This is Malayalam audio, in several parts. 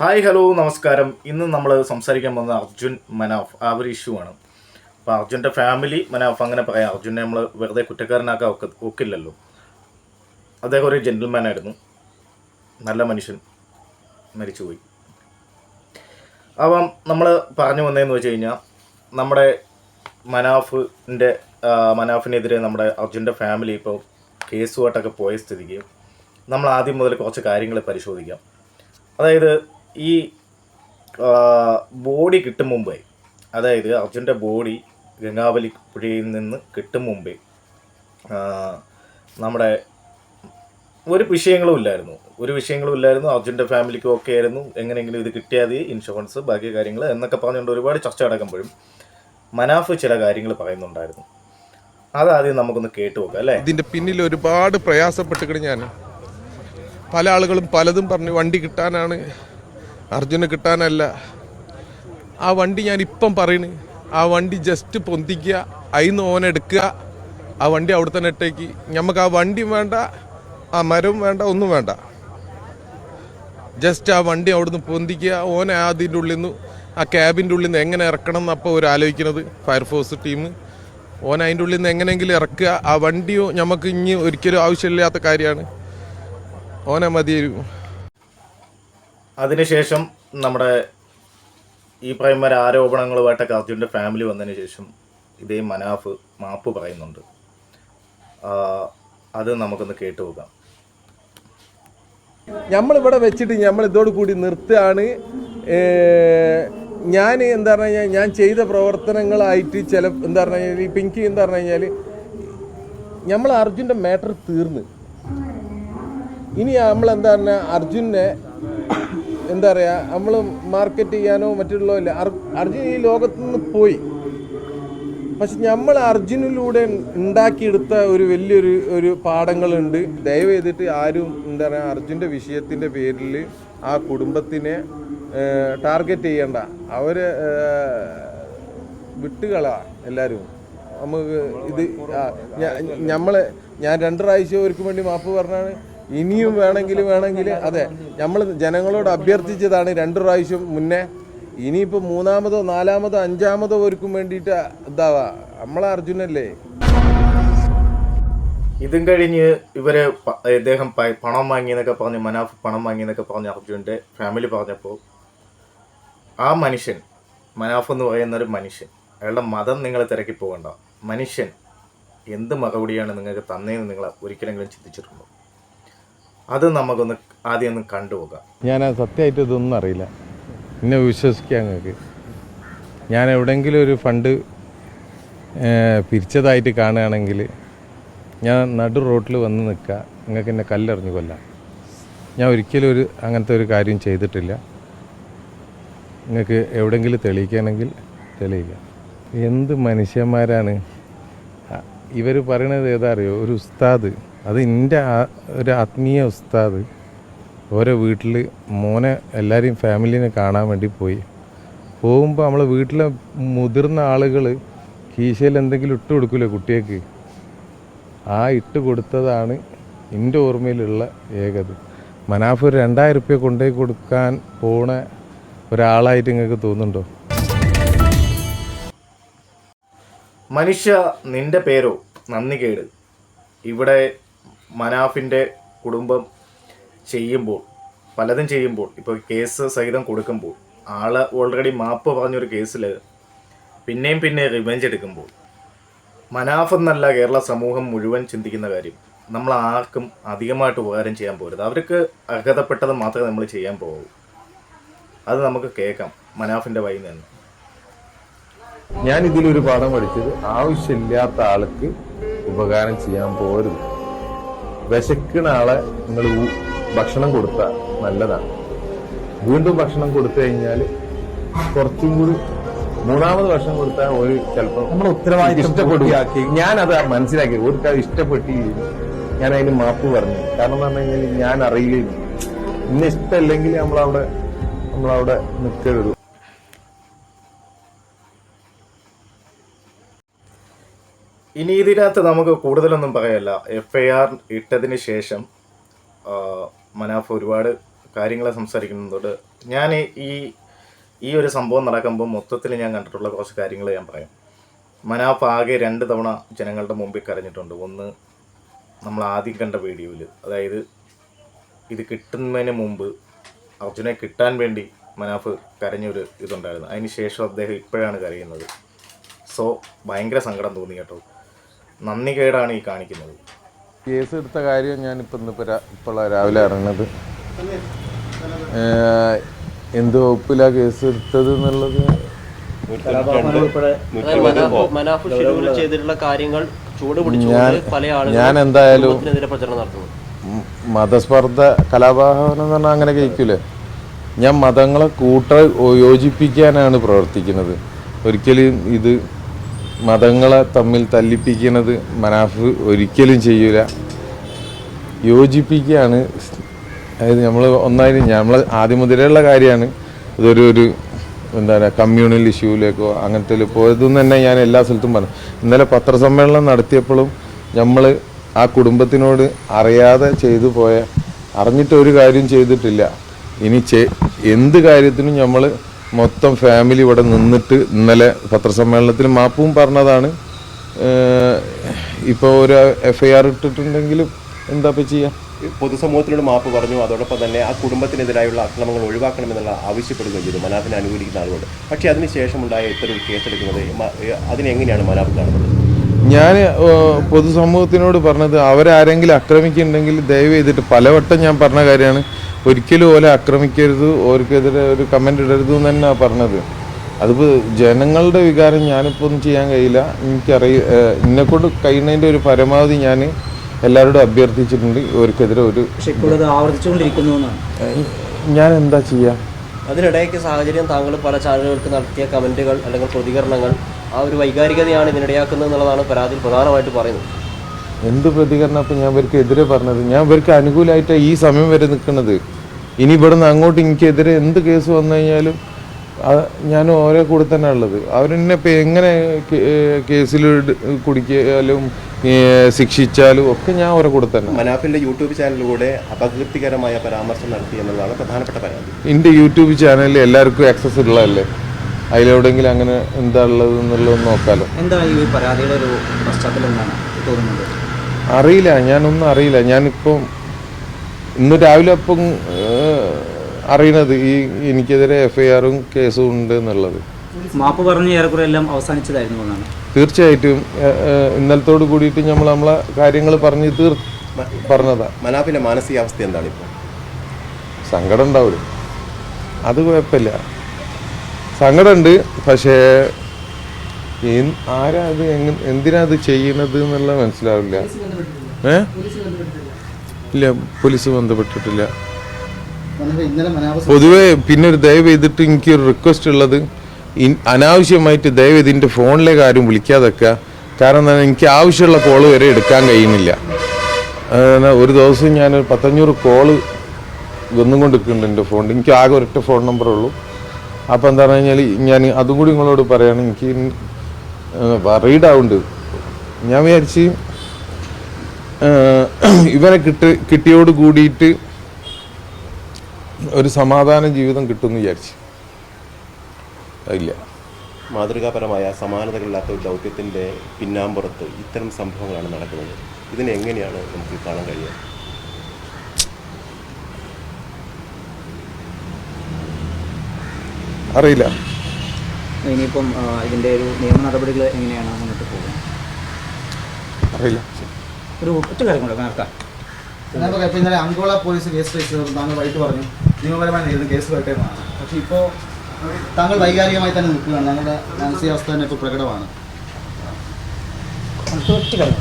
ഹായ് ഹലോ നമസ്കാരം. ഇന്ന് നമ്മൾ സംസാരിക്കാൻ പോകുന്നത് അർജുൻ മനാഫ് ആ ഒരു ഇഷ്യൂ ആണ്. അപ്പോൾ അർജുന്റെ ഫാമിലി മനാഫ് അങ്ങനെ പറയാം. അർജുനെ നമ്മൾ വെറുതെ കുറ്റക്കാരനാക്കാൻ ഒക്കെ ഒക്കില്ലല്ലോ. അദ്ദേഹം ഒരു ജെന്റിൽമാൻ ആയിരുന്നു. നല്ല മനുഷ്യൻ. മരിച്ചുപോയി. അപ്പം നമ്മൾ പറഞ്ഞു വന്നതെന്ന് വെച്ച് കഴിഞ്ഞാൽ നമ്മുടെ മനാഫിന്റെ മനാഫിനെതിരെ നമ്മുടെ അർജുന്റെ ഫാമിലി ഇപ്പോൾ കേസുമായിട്ടൊക്കെ പോയ സ്ഥിതിക്ക് നമ്മൾ ആദ്യം മുതൽ കുറച്ച് കാര്യങ്ങൾ പരിശോധിക്കാം. അതായത് ഈ ബോഡി കിട്ടും മുമ്പേ അതായത് അർജുന്റെ ബോഡി ഗംഗാവലി പുഴയിൽ നിന്ന് കിട്ടും മുമ്പേ നമ്മുടെ ഒരു വിഷയങ്ങളും ഇല്ലായിരുന്നു. ഒരു വിഷയങ്ങളും ഇല്ലായിരുന്നു. അർജുന്റെ ഫാമിലിക്കും ഒക്കെ ആയിരുന്നു. എങ്ങനെയെങ്കിലും ഇത് കിട്ടിയാൽ ഇൻഷുറൻസ് ബാക്കി കാര്യങ്ങൾ എന്നൊക്കെ പറഞ്ഞുകൊണ്ട് ഒരുപാട് ചർച്ച നടക്കുമ്പോഴും മനാഫ് ചില കാര്യങ്ങൾ പറയുന്നുണ്ടായിരുന്നു. അതാദ്യം നമുക്കൊന്ന് കേട്ടു നോക്കാം അല്ലേ? ഇതിന്റെ പിന്നിൽ ഒരുപാട് പ്രയാസപ്പെട്ടിട്ട് ഞാൻ. പല ആളുകളും പലതും പറഞ്ഞു വണ്ടി കിട്ടാനാണ് അർജുന് കിട്ടാനല്ല. ആ വണ്ടി ഞാൻ ഇപ്പം പറയണ്. ആ വണ്ടി ജസ്റ്റ് പൊന്തിക്കുക അതിന്ന് ഓൻ എടുക്കുക. ആ വണ്ടി അവിടെ തന്നെ ഇട്ടേക്ക്. നമുക്ക് ആ വണ്ടി വേണ്ട ആ മരവും വേണ്ട ഒന്നും വേണ്ട. ജസ്റ്റ് ആ വണ്ടി അവിടുന്ന് പൊന്തിക്കുക ഓനെ അതിന്റെ ഉള്ളിൽ നിന്ന് ആ ക്യാബിന്റെ ഉള്ളിൽ നിന്ന് എങ്ങനെ ഇറക്കണം എന്നപ്പോൾ ഒരു ആലോചിക്കുന്നത് ഫയർഫോഴ്സ് ടീം ഓൻ അതിന്റെ ഉള്ളിൽ നിന്ന് എങ്ങനെയെങ്കിലും ഇറക്കുക. ആ വണ്ടിയോ നമുക്ക് ഇനി ഒരിക്കലും ആവശ്യമില്ലാത്ത കാര്യമാണ്. ഓനെ മതിയായിരുന്നു അതിനുശേഷം നമ്മുടെ ഈ പറയുന്ന ആരോപണങ്ങളുമായിട്ടൊക്കെ അർജുന്റെ ഫാമിലി വന്നതിന് ശേഷം ഇതേ മനാഫ് മാപ്പ് പറയുന്നുണ്ട്. അത് നമുക്കൊന്ന് കേട്ടു പോകാം നമ്മളിവിടെ വെച്ചിട്ട് നമ്മൾ ഇതോട് കൂടി നിർത്തുകയാണ്. ഞാൻ എന്താ പറഞ്ഞു കഴിഞ്ഞാൽ ഞാൻ ചെയ്ത പ്രവർത്തനങ്ങളായിട്ട് ചില എന്താ പറഞ്ഞു കഴിഞ്ഞാൽ ഇപ്പം എനിക്ക് എന്താ പറഞ്ഞു കഴിഞ്ഞാൽ നമ്മൾ അർജുന്റെ മാറ്റർ തീർന്ന്. ഇനി നമ്മൾ എന്താ പറഞ്ഞാൽ അർജുനെ എന്താ പറയുക നമ്മൾ മാർക്കറ്റ് ചെയ്യാനോ മറ്റുള്ളോ ഇല്ല. അർ- അർജുൻ ഈ ലോകത്ത് നിന്ന് പോയി. പക്ഷെ നമ്മൾ അർജുനിലൂടെ ഉണ്ടാക്കിയെടുത്ത ഒരു വലിയൊരു ഒരു പാഠങ്ങളുണ്ട്. ദയവ് ചെയ്തിട്ട് ആരും എന്താ പറയുക അർജുന്റെ വിഷയത്തിന്റെ പേരിൽ ആ കുടുംബത്തിനെ ടാർഗറ്റ് ചെയ്യണ്ട. അവരെ വിട്ടുകള എല്ലാവരും നമുക്ക് ഇത് നമ്മൾ ഞാൻ രണ്ട് പ്രാവശ്യം അവർക്ക് വേണ്ടി മാപ്പ് പറഞ്ഞാണ്. ഇനിയും വേണമെങ്കിൽ വേണമെങ്കിൽ അതെ നമ്മൾ ജനങ്ങളോട് അഭ്യർത്ഥിച്ചതാണ് രണ്ട് പ്രാവശ്യം മുന്നേ. ഇനിയിപ്പോൾ മൂന്നാമതോ നാലാമതോ അഞ്ചാമതോ ഒരുക്കും വേണ്ടിയിട്ട് ഇതാവാ. നമ്മളെ അർജുനല്ലേ? ഇതും കഴിഞ്ഞ് ഇവർ ഇദ്ദേഹം പണം പണം വാങ്ങിയെന്നൊക്കെ പറഞ്ഞ് മനാഫ് പണം വാങ്ങിയെന്നൊക്കെ പറഞ്ഞ് അർജുന്റെ ഫാമിലി പറഞ്ഞപ്പോൾ ആ മനുഷ്യൻ മനാഫ് എന്ന് പറയുന്ന ഒരു മനുഷ്യൻ അയാളുടെ മതം നിങ്ങൾ തിരക്കി പോകണ്ട മനുഷ്യൻ എന്ത് മറുപടിയാണ് നിങ്ങൾക്ക് തന്നേന്ന് നിങ്ങൾ ഒരിക്കലെങ്കിലും ചിന്തിച്ചിട്ടുണ്ടോ? അത് നമുക്കൊന്ന് ആദ്യം ഒന്ന് കണ്ടുപോകാം. ഞാൻ സത്യമായിട്ട് ഇതൊന്നും അറിയില്ല. എന്നെ വിശ്വസിക്കാം നിങ്ങൾക്ക് ഞാൻ എവിടെയെങ്കിലും ഒരു ഫണ്ട് പിരിച്ചതായിട്ട് കാണുകയാണെങ്കിൽ ഞാൻ നടു റോട്ടിൽ വന്ന് നിൽക്കുക. നിങ്ങൾക്ക് എന്നെ കല്ലെറിഞ്ഞു കൊല്ലാം. ഞാൻ ഒരിക്കലും ഒരു അങ്ങനത്തെ ഒരു കാര്യം ചെയ്തിട്ടില്ല. നിങ്ങൾക്ക് എവിടെയെങ്കിലും തെളിയിക്കുകയാണെങ്കിൽ തെളിയിക്കാം എന്ത് മനുഷ്യന്മാരാണ്? ഇവർ പറയണത് ഏതാ അറിയോ? ഒരു ഉസ്താദ്. അത് എന്റെ ഒരു ആത്മീയ ഉസ്താദ് ഓരോ വീട്ടിൽ മോനെ എല്ലാവരെയും ഫാമിലിനെ കാണാൻ വേണ്ടി പോയി. പോകുമ്പോൾ നമ്മളെ വീട്ടിലെ മുതിർന്ന ആളുകൾ കീശയിൽ എന്തെങ്കിലും ഇട്ട് കൊടുക്കില്ലേ കുട്ടിയേക്ക് ആ ഇട്ട് കൊടുത്തതാണ് എന്റെ ഓർമ്മയിലുള്ള ഏകത്. മനാഫ് ഒരു രണ്ടായിരം റുപ്യ കൊണ്ടുപോയി കൊടുക്കാൻ പോണ ഒരാളായിട്ട് നിങ്ങൾക്ക് തോന്നുന്നുണ്ടോ? മനുഷ്യ നിന്റെ പേരോ? നന്ദി കേട് ഇവിടെ മനാഫിന്റെ കുടുംബം ചെയ്യുമ്പോൾ പലതും ചെയ്യുമ്പോൾ ഇപ്പോൾ കേസ് സഹിതം കൊടുക്കുമ്പോൾ ആൾ ഓൾറെഡി മാപ്പ് പറഞ്ഞൊരു കേസിൽ പിന്നെയും പിന്നെ റിവെഞ്ച് എടുക്കുമ്പോൾ മനാഫ് എന്നല്ല കേരള സമൂഹം മുഴുവൻ ചിന്തിക്കുന്ന കാര്യം. നമ്മൾ ആർക്കും അധികമായിട്ട് ഉപകാരം ചെയ്യാൻ പോകരുത് അവർക്ക് അർഹതപ്പെട്ടത് മാത്രമേ നമ്മൾ ചെയ്യാൻ പോകൂ. അത് നമുക്ക് കേൾക്കാം മനാഫിന്റെ വൈ നിന്ന്. ഞാൻ ഇതിലൊരു പാഠം പഠിച്ചത് ആവശ്യമില്ലാത്ത ആൾക്ക് ഉപകാരം ചെയ്യാൻ പോരുത്. വിശക്കണ ആളെ നിങ്ങൾ ഭക്ഷണം കൊടുത്താൽ നല്ലതാണ്. വീണ്ടും ഭക്ഷണം കൊടുത്തു കഴിഞ്ഞാൽ കുറച്ചും കൂടി മൂന്നാമത് ഭക്ഷണം കൊടുത്താൽ ഒരു ചിലപ്പോൾ നമ്മൾ ഉത്തരവാദിത്തം ഇഷ്ടപ്പെടുകയാക്കി ഞാനത് മനസ്സിലാക്കി. ഒരു കാര്യം ഇഷ്ടപ്പെട്ടില്ല ഞാൻ അതിന് മാപ്പ് പറഞ്ഞു. കാരണം എന്ന് പറഞ്ഞു കഴിഞ്ഞാൽ ഞാൻ അറിയുകയും ഇന്ന ഇഷ്ടമല്ലെങ്കിൽ നമ്മളവിടെ നമ്മളവിടെ നിൽക്കരുത് ഇനി ഇതിനകത്ത് നമുക്ക് കൂടുതലൊന്നും പറയല്ല. എഫ് ഐ ആർ ഇട്ടതിന് ശേഷം മനാഫ് ഒരുപാട് കാര്യങ്ങളെ സംസാരിക്കുന്നതുകൊണ്ട് ഞാൻ ഈ ഈ ഒരു സംഭവം നടക്കുമ്പോൾ മൊത്തത്തിൽ ഞാൻ കണ്ടിട്ടുള്ള കുറച്ച് കാര്യങ്ങൾ ഞാൻ പറയാം. മനാഫ് ആകെ രണ്ട് തവണ ജനങ്ങളുടെ മുമ്പിൽ കരഞ്ഞിട്ടുണ്ട്. ഒന്ന് നമ്മൾ ആദ്യം കണ്ട വീഡിയോയിൽ അതായത് ഇത് കിട്ടുന്നതിന് മുമ്പ് അർജുനെ കിട്ടാൻ വേണ്ടി മനാഫ് കരഞ്ഞൊരു ഇതുണ്ടായിരുന്നു. അതിന് ശേഷം അദ്ദേഹം ഇപ്പോഴാണ് കരയുന്നത്. സോ ഭയങ്കര സങ്കടം തോന്നി കേട്ടോ. നന്ദി കേടാണ് ഈ കാണിക്കുന്നത്. കേസ് എടുത്ത കാര്യം ഞാനിപ്പോൾ ഇന്നിപ്പോൾ ഇപ്പോൾ രാവിലെ അറിഞ്ഞത് ഏഹ്, എന്ത് വകുപ്പിലാണ് കേസ് എടുത്തത് എന്നുള്ളത് ചെയ്തിട്ടുള്ള കാര്യങ്ങൾ ഞാൻ എന്തായാലും മതസ്പർദ്ധ കലാപാഹനം എന്ന് പറഞ്ഞാൽ അങ്ങനെ കഴിക്കൂലേ ഞാൻ മതങ്ങളെ കൂട്ട യോജിപ്പിക്കാനാണ് പ്രവർത്തിക്കുന്നത്. ഒരിക്കലും ഇത് മതങ്ങളെ തമ്മിൽ തല്ലിപ്പിക്കുന്നത് മനാഫ് ഒരിക്കലും ചെയ്യൂല. യോജിപ്പിക്കുകയാണ്. അതായത് നമ്മൾ ഒന്നായാലും നമ്മൾ ആദ്യം മുതലുള്ള കാര്യമാണ്. ഇതൊരു ഒരു എന്താ പറയുക കമ്മ്യൂണൽ ഇഷ്യൂവിലേക്കോ അങ്ങനത്തെ പോയതെന്ന് തന്നെ ഞാൻ എല്ലാ സ്ഥലത്തും പറഞ്ഞു. ഇന്നലെ പത്രസമ്മേളനം നടത്തിയപ്പോഴും നമ്മൾ ആ കുടുംബത്തിനോട് അറിയാതെ ചെയ്തു പോയ അറിഞ്ഞിട്ട് ഒരു കാര്യം ചെയ്തിട്ടില്ല. ഇനി എന്ത് കാര്യത്തിനും നമ്മൾ മൊത്തം ഫാമിലി ഇവിടെ നിന്നിട്ട് ഇന്നലെ പത്രസമ്മേളനത്തിൽ മാപ്പും പറഞ്ഞതാണ്. ഇപ്പോൾ ഒരു എഫ് ഐ ആർ ഇട്ടിട്ടുണ്ടെങ്കിലും എന്താ ഇപ്പം ചെയ്യുക പൊതുസമൂഹത്തിനോട് മാപ്പ് പറഞ്ഞു അതോടൊപ്പം തന്നെ ആ കുടുംബത്തിനെതിരായുള്ള അക്രമങ്ങൾ ഒഴിവാക്കണമെന്നുള്ള ആവശ്യപ്പെടുകയും ചെയ്തു. മനാഫിനെ അനുകൂലിക്കുന്ന ആളുകൾ പക്ഷേ അതിനുശേഷമുണ്ടായ ഇത്തരം കേസെടുക്കുന്നത് അതിനെങ്ങനെയാണ് മനാഫ് കാണുന്നത്? ഞാൻ പൊതുസമൂഹത്തിനോട് പറഞ്ഞത് അവരാരെങ്കിലും ആക്രമിക്കുന്നുണ്ടെങ്കിൽ ദയവ് ചെയ്തിട്ട് പലവട്ടം ഞാൻ പറഞ്ഞ കാര്യമാണ്. ഒരിക്കലും ഓലെ ആക്രമിക്കരുത് ഓർക്കെതിരെ ഒരു കമന്റ് ഇടരുത് എന്ന് തന്നെ പറഞ്ഞത്. അതിപ്പോൾ ജനങ്ങളുടെ വികാരം ഞാനിപ്പോൾ ഒന്നും ചെയ്യാൻ കഴിയില്ല. എനിക്കറിയ എന്നെക്കൊണ്ട് കഴിയുന്നതിന്റെ ഒരു പരമാവധി ഞാൻ എല്ലാവരോടും അഭ്യർത്ഥിച്ചിട്ടുണ്ട് ഓർക്കെതിരെ ഒരു പക്ഷെ ആവർത്തിച്ചുകൊണ്ടിരിക്കുന്നു എന്നാണ്. ഞാൻ എന്താ ചെയ്യുക അതിനിടയ്ക്ക് സാഹചര്യം താങ്കൾ പല ചാനലുകൾക്ക് നടത്തിയ കമന്റുകൾ അല്ലെങ്കിൽ പ്രതികരണങ്ങൾ ആ ഒരു വൈകാരികതയാണ് ഇതിനിടയാക്കുന്നത് എന്നുള്ളതാണ് പരാതിയിൽ പ്രധാനമായിട്ട് പറയുന്നത്. എന്ത് പ്രതികരണം അപ്പം ഞാൻ ഇവർക്ക് എതിരെ പറഞ്ഞത്? ഞാൻ ഇവർക്ക് അനുകൂലമായിട്ടാണ് ഈ സമയം വരെ നിൽക്കുന്നത് ഇനി ഇവിടുന്ന് അങ്ങോട്ട് എനിക്കെതിരെ എന്ത് കേസ് വന്നു കഴിഞ്ഞാലും ഞാൻ ഓരോ കൂടെ തന്നെ ഉള്ളത്. അവരെന്നെ ഇപ്പം എങ്ങനെ കേസിൽ കുടിക്കാലും ശിക്ഷിച്ചാലും ഒക്കെ ഞാൻ ഓരോ കൂടെ തന്നെ. മനാഫിന്റെ യൂട്യൂബ് ചാനലിലൂടെ അപകീർത്തികരമായ പരാമർശം നടത്തി എന്നുള്ളതാണ് പ്രധാനപ്പെട്ട പരാതി. എന്റെ യൂട്യൂബ് ചാനലിൽ എല്ലാവർക്കും ആക്സസ് ഉള്ളതല്ലേ? അതിലെവിടെയെങ്കിലും അങ്ങനെ എന്താ ഉള്ളത് എന്നുള്ളത് നോക്കാലോ. എന്താ ഈ പരാതിയുടെ ഒരു പശ്ചാത്തലം എന്താണ്? തോന്നുന്നത് അറിയില്ല ഞാനൊന്നും അറിയില്ല. ഞാനിപ്പം ഇന്ന് രാവിലെ അപ്പം അറിയുന്നത് അറിയണത് ഈ എനിക്കെതിരെ എഫ്ഐആറും ഐ ആറും കേസും ഉണ്ട് എന്നുള്ളത്. മാപ്പ് പറഞ്ഞ് ഏറെക്കുറെ എല്ലാം അവസാനിച്ചതായിരുന്നു എന്നാണ്. തീർച്ചയായിട്ടും ഇന്നലത്തോട് കൂടിയിട്ട് നമ്മൾ നമ്മളെ കാര്യങ്ങൾ പറഞ്ഞ് തീർ പറഞ്ഞതാ. മനാഫിന്റെ മാനസികാവസ്ഥ എന്താണ് ഇപ്പോൾ സങ്കടം ഉണ്ടാവില്ല അത് കുഴപ്പമില്ല. സങ്കടമുണ്ട് പക്ഷേ ആരാ അത്? എന്തിനാ അത് ചെയ്യണത് എന്നുള്ള മനസ്സിലാവില്ല. ഏ? ഇല്ല പോലീസ് ബന്ധപ്പെട്ടിട്ടില്ല. പൊതുവെ പിന്നെ ഒരു ദയവ് ചെയ്തിട്ട് എനിക്ക് ഒരു റിക്വസ്റ്റ് ഉള്ളത്. ഇൻ- അനാവശ്യമായിട്ട് ദയവ് ചെയ്ത് എന്റെ ഫോണിലേക്ക് ആരും വിളിക്കാതൊക്കെ. കാരണം എന്താ എനിക്ക് ആവശ്യമുള്ള കോൾ വരെ എടുക്കാൻ കഴിയുന്നില്ല. ഒരു ദിവസം ഞാൻ ഒരു പത്തഞ്ഞൂറ് കോൾ വന്നും കൊണ്ടിരിക്കുന്നുണ്ട് എന്റെ ഫോണിൽ എനിക്ക് ആകെ ഒരൊറ്റ ഫോൺ നമ്പറേ ഉള്ളൂ. അപ്പോൾ എന്താ പറഞ്ഞു കഴിഞ്ഞാൽ ഞാൻ അതും കൂടി നിങ്ങളോട് പറയുകയാണ് എനിക്ക് വറീഡ് ആവുന്നുണ്ട് ഞാൻ വിചാരിച്ച് ഇവനെ കിട്ട് കിട്ടിയോട് കൂടിയിട്ട് ഒരു സമാധാന ജീവിതം കിട്ടുമെന്ന് വിചാരിച്ചു. ഇല്ല. മാതൃകാപരമായ സമാനതകളില്ലാത്ത ഒരു ദൗത്യത്തിന്റെ പിന്നാമ്പുറത്ത് ഇത്തരം സംഭവങ്ങളാണ് നടക്കുന്നത്. ഇതിനെ എങ്ങനെയാണ് നമുക്ക് കാണാൻ കഴിയുക? അറിയില്ല. ഇനിയിപ്പം ഇതിന്റെ ഇതിന്റെ ഒരു നിയമ നടപടികൾ എങ്ങനെയാണ് മുന്നോട്ട് പോകുന്നത്? അറിയില്ല. ഒരു ഒറ്റ കാര്യം കൂടെ പറയാം ഇന്നലെ അങ്കോള പോലീസ് കേസ് രജിസ്റ്റർ താങ്കൾ വൈകിട്ട് പറഞ്ഞു നിയമപരമായി നേരിടുന്ന കേസ് വരട്ടെ എന്നാണ് പക്ഷേ ഇപ്പോൾ താങ്കൾ വൈകാരികമായി തന്നെ നിൽക്കുകയാണ്. താങ്കളുടെ മാനസികാവസ്ഥ തന്നെ ഇപ്പോൾ പ്രകടമാണ്. ഒറ്റ കാര്യം.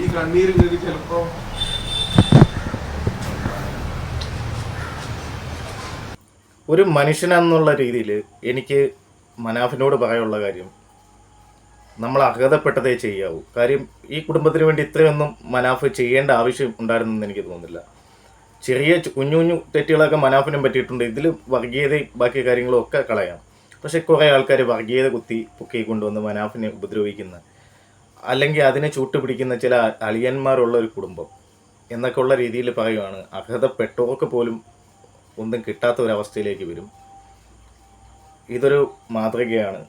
ഈ കണ്ണീരിൽ ചിലപ്പോ ഒരു മനുഷ്യനെന്നുള്ള രീതിയിൽ എനിക്ക് മനാഫിനോട് പറയാനുള്ള കാര്യം നമ്മൾ അർഹതപ്പെട്ടതേ ചെയ്യാവൂ. കാര്യം ഈ കുടുംബത്തിന് വേണ്ടി ഇത്രയൊന്നും മനാഫ് ചെയ്യേണ്ട ആവശ്യം ഉണ്ടായിരുന്നെന്ന് എനിക്ക് തോന്നുന്നില്ല. ചെറിയ കുഞ്ഞു കുഞ്ഞു തെറ്റുകളൊക്കെ മനാഫിനും പറ്റിയിട്ടുണ്ട്. ഇതിൽ വർഗീയതയും ബാക്കി കാര്യങ്ങളും ഒക്കെ കളയാം. പക്ഷെ കുറേ ആൾക്കാർ വർഗീയത കുത്തി പൊക്കി കൊണ്ടുവന്ന് മനാഫിനെ ഉപദ്രവിക്കുന്ന അല്ലെങ്കിൽ അതിനെ ചൂട്ടുപിടിക്കുന്ന ചില അളിയന്മാരുള്ള ഒരു കുടുംബം എന്നൊക്കെയുള്ള രീതിയിൽ പറയുവാണ് അർഹതപ്പെട്ടവർക്ക് പോലും ഒന്നും കിട്ടാത്ത ഒരവസ്ഥയിലേക്ക് വരും. ഇതൊരു മാതൃകയാണ്.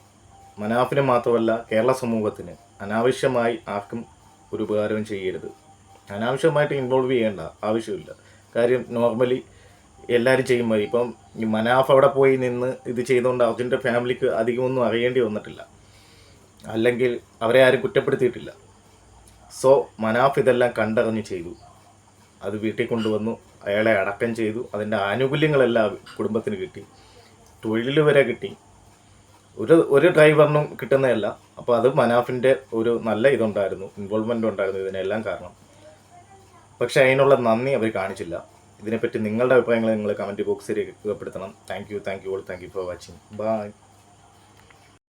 മനാഫിന് മാത്രമല്ല കേരള സമൂഹത്തിന് അനാവശ്യമായി ആർക്കും ഒരു ഉപകാരവും ചെയ്യരുത്. അനാവശ്യമായിട്ട് ഇൻവോൾവ് ചെയ്യേണ്ട ആവശ്യമില്ല. കാര്യം നോർമലി എല്ലാവരും ചെയ്യും മതി. ഇപ്പം മനാഫ് അവിടെ പോയി നിന്ന് ഇത് ചെയ്തുകൊണ്ട് അർജുന്റെ ഫാമിലിക്ക് അധികമൊന്നും അറിയേണ്ടി വന്നിട്ടില്ല. അല്ലെങ്കിൽ അവരെ ആരും കുറ്റപ്പെടുത്തിയിട്ടില്ല. സോ മനാഫ് ഇതെല്ലാം കണ്ടറിഞ്ഞ് ചെയ്തു. അത് വീട്ടിൽ കൊണ്ടുവന്നു. അയാളെ അടക്കം ചെയ്തു. അതിന്റെ ആനുകൂല്യങ്ങളെല്ലാം കുടുംബത്തിന് കിട്ടി. തൊഴിൽ വരെ കിട്ടി. ഒരു ഒരു ഡ്രൈവറിനും കിട്ടുന്നതല്ല. അപ്പോൾ അത് മനാഫിന്റെ ഒരു നല്ല ഇതുണ്ടായിരുന്നു ഇൻവോൾവ്മെന്റ് ഉണ്ടായിരുന്നു ഇതിനെല്ലാം കാരണം. പക്ഷേ അതിനുള്ള നന്ദി അവർ കാണിച്ചില്ല. ഇതിനെപ്പറ്റി നിങ്ങളുടെ അഭിപ്രായങ്ങൾ നിങ്ങൾ കമന്റ് ബോക്സിൽ രേഖപ്പെടുത്തണം. Thank you thank you all thank you for watching. Bye.